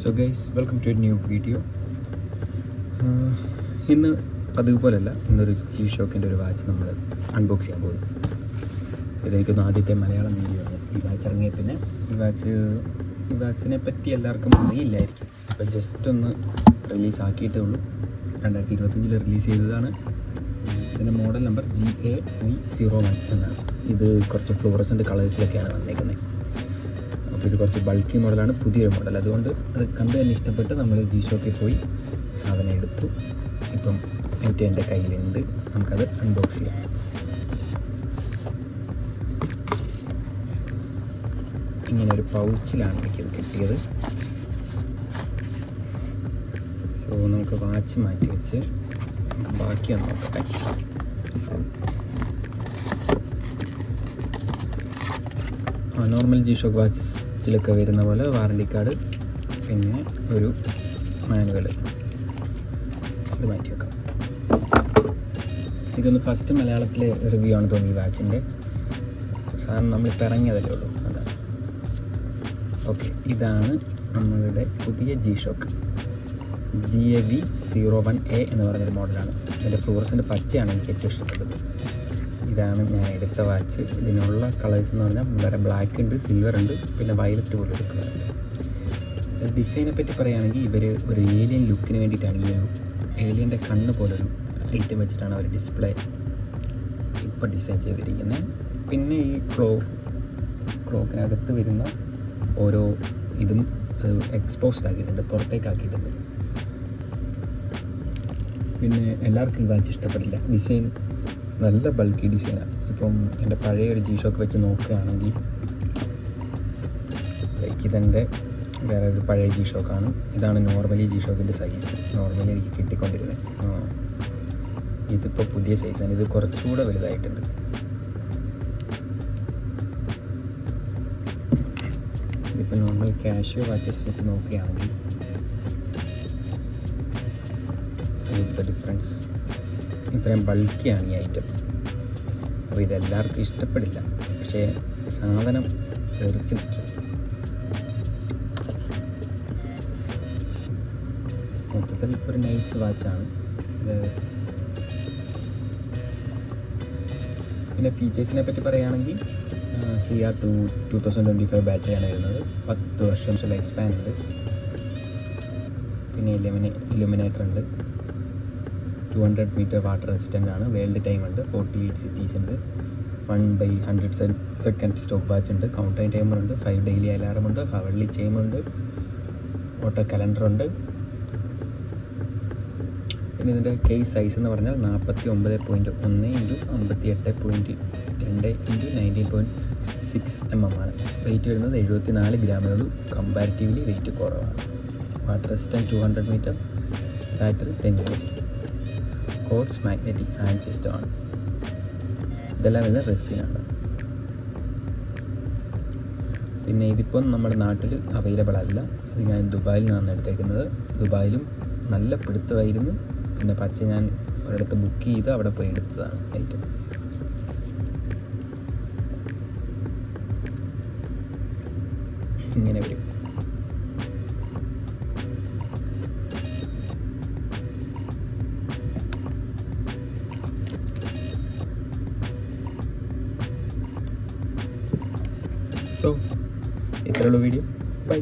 So guys welcome to new video ഇന്ന് പതിവ് ഇന്നൊരു ജി ഷോക്കിന്റെ ഒരു വാച്ച് നമ്മൾ അൺബോക്സ് ചെയ്യാൻ പോകുന്നു. ഇതെനിക്കൊന്ന് ആദ്യത്തെ മലയാളം വീഡിയോ ആണ്. ഈ വാച്ച് ഇറങ്ങിയ പിന്നെ ഈ വാച്ച് ഈ വാച്ചിനെ പറ്റി എല്ലാവർക്കും അറിയില്ലായിരിക്കും. അപ്പോൾ ജസ്റ്റ് ഒന്ന് റിലീസ് ആക്കിയിട്ടേ ഉള്ളൂ. രണ്ടായിരത്തി ഇരുപത്തഞ്ചിൽ റിലീസ് ചെയ്തതാണ്. ഇതിന്റെ model number G A V zero one എന്നാണ്. ഇത് കുറച്ച് ഫ്ലോറസന്റ് കളേഴ്സിലൊക്കെയാണ് വന്നേക്കുന്നത്. ഇത് കുറച്ച് ബൾക്കി മോഡലാണ് പുതിയൊരു മോഡൽ അതുകൊണ്ട് അത് കണ്ട് തന്നെ ഇഷ്ടപ്പെട്ട് നമ്മൾ ജി പോയി സാധനം എടുത്തു. ഇപ്പം എനിക്ക് എന്റെ കയ്യിലുണ്ട്. നമുക്കത് അൺബോക്സ് ചെയ്യാം. ഇങ്ങനെ ഒരു പൗച്ചിലാണ് എനിക്കത് കിട്ടിയത്. സോ നമുക്ക് വാച്ച് മാറ്റി വെച്ച് ബാക്കി ഒന്ന് നോക്കട്ടെ. നോർമൽ ജി ഷോക്ക് വാച്ചിലൊക്കെ വരുന്ന പോലെ വാറണ്ടി കാർഡ് പിന്നെ ഒരു മാനുവൽ ഇത് മാറ്റി വെക്കാം. ഇതൊന്ന് ഫസ്റ്റ് മലയാളത്തിലെ റിവ്യൂ ആണ് തോന്നി വാച്ചിന്റെ സാധാരണ നമ്മളിപ്പോൾ ഇറങ്ങിയതല്ലേ ഉള്ളൂ. അതാണ് ഓക്കെ ഇതാണ് നമ്മളുടെ പുതിയ G shock G A V zero one A എന്ന് പറഞ്ഞൊരു മോഡലാണ് അതിന്റെ ഫ്ലൂറസിന്റെ പച്ചയാണ് എനിക്ക് ഏറ്റവും ഇഷ്ടപ്പെട്ടത്. ഇതാണ് ഞാൻ എടുത്ത വാച്ച്. ഇതിനുള്ള കളേഴ്സ് എന്ന് പറഞ്ഞാൽ വേറെ ബ്ലാക്ക് ഉണ്ട് സിൽവർ ഉണ്ട് പിന്നെ വയലറ്റ് പോലെ കളറുണ്ട് ഡിസൈനെ പറ്റി പറയുകയാണെങ്കിൽ ഇവർ ഒരു ഏലിയൻ ലുക്കിന് വേണ്ടിയിട്ടാണ് ഈ ഒരു ഏലിയന്റെ കണ്ണ് പോലൊരു ഐറ്റം വെച്ചിട്ടാണ് അവർ ഡിസ്പ്ലേ ഇപ്പം ഡിസൈൻ ചെയ്തിരിക്കുന്നത്. പിന്നെ ഈ ക്ലോ ക്ലോക്കിനകത്ത് വരുന്ന ഓരോ ഇതും എക്സ്പോസ്ഡ് ആക്കിയിട്ടുണ്ട് പുറത്തേക്ക് ആക്കിയിട്ടുണ്ട്. പിന്നെ എല്ലാവർക്കും ഈ വാച്ച് ഇഷ്ടപ്പെടില്ല. ഡിസൈൻ നല്ല ബൾക്കി ഡിസൈനാണ് ഇപ്പം എന്റെ പഴയ ഒരു ജി ഷോക്ക് വെച്ച് നോക്കുകയാണെങ്കിൽ ലൈക്ക് ഇതെന്റെ വേറെ ഒരു പഴയ ജി ഷോക്കാണ് ഇതാണ് നോർമലി ജി ഷോക്കിന്റെ സൈസ് നോർമലി എനിക്ക് കിട്ടിക്കൊണ്ടിരുന്നത് ഇതിപ്പോൾ പുതിയ സൈസാണ് ഇത് കുറച്ചുകൂടെ വലുതായിട്ടുണ്ട്. ഇതിപ്പോൾ നോർമൽ ക്യാഷ് വാച്ചസ് വെച്ച് നോക്കുകയാണെങ്കിൽ ഡിഫറൻസ് ഇത്രയും ബൾക്കിയാണ് ഈ ഐറ്റം അപ്പോൾ ഇതെല്ലാവർക്കും ഇഷ്ടപ്പെടില്ല. പക്ഷേ സാധനം തെറിച്ച് നിൽക്കും. മൊത്തത്തിൽ ഒരു നൈസ് വാച്ചാണ് പിന്നെ ഫീച്ചേഴ്സിനെ പറ്റി പറയുകയാണെങ്കിൽ C R two two thousand twenty five ബാറ്ററിയാണ് വരുന്നത്. പത്ത് വർഷം ലൈഫ് സ്പാൻ ഉണ്ട്. പിന്നെ ഇലുമിനേ ഇലുമിനേറ്റർ ഉണ്ട്. Two hundred metre water resistant ആണ്. വേൾഡ് ടൈം ഉണ്ട്. ഫോർട്ടി എയ്റ്റ് സിറ്റീസ് ഉണ്ട് one by hundred second stop watch ഉണ്ട്. കൗണ്ടൈൻ ടൈമർ ഉണ്ട്. ഫൈവ് ഡെയിലി അലാറം ഉണ്ട്. ഹവർലി ചെയിം ഉണ്ട്. ഓട്ടോ കലണ്ടർ ഉണ്ട്. പിന്നെ ഇതിന്റെ കേസ് സൈസ് എന്ന് പറഞ്ഞാൽ നാൽപ്പത്തി ഒമ്പത് പോയിന്റ് ഒന്ന് ഇന്റു അമ്പത്തി എട്ട് പോയിന്റ് രണ്ട് into nineteen point six M M ആണ്. വെയിറ്റ് വരുന്നത് എഴുപത്തി നാല് ഗ്രാമേ ഉള്ളൂ. കമ്പാരിറ്റീവ്ലി വെയിറ്റ് കുറവാണ്. Water resistant two hundred metre battery ten years codes magnetic hand സിസ്റ്റമാണ് ഇതെല്ലാം വരുന്നത് റെസിനാണ് പിന്നെ ഇതിപ്പം നമ്മുടെ നാട്ടിൽ അവൈലബിൾ അല്ല. ഇത് ഞാൻ ദുബായിൽ നിന്നാണ് എടുത്തേക്കുന്നത്. ദുബായിലും നല്ല പിടുത്തമായിരുന്നു. പിന്നെ പച്ച ഞാൻ ഒരിടത്ത് ബുക്ക് ചെയ്ത് അവിടെ പോയി എടുത്തതാണ് ഐറ്റം ഇങ്ങനെ വരും. സോ ഇത്രയുള്ള വീഡിയോ ബൈ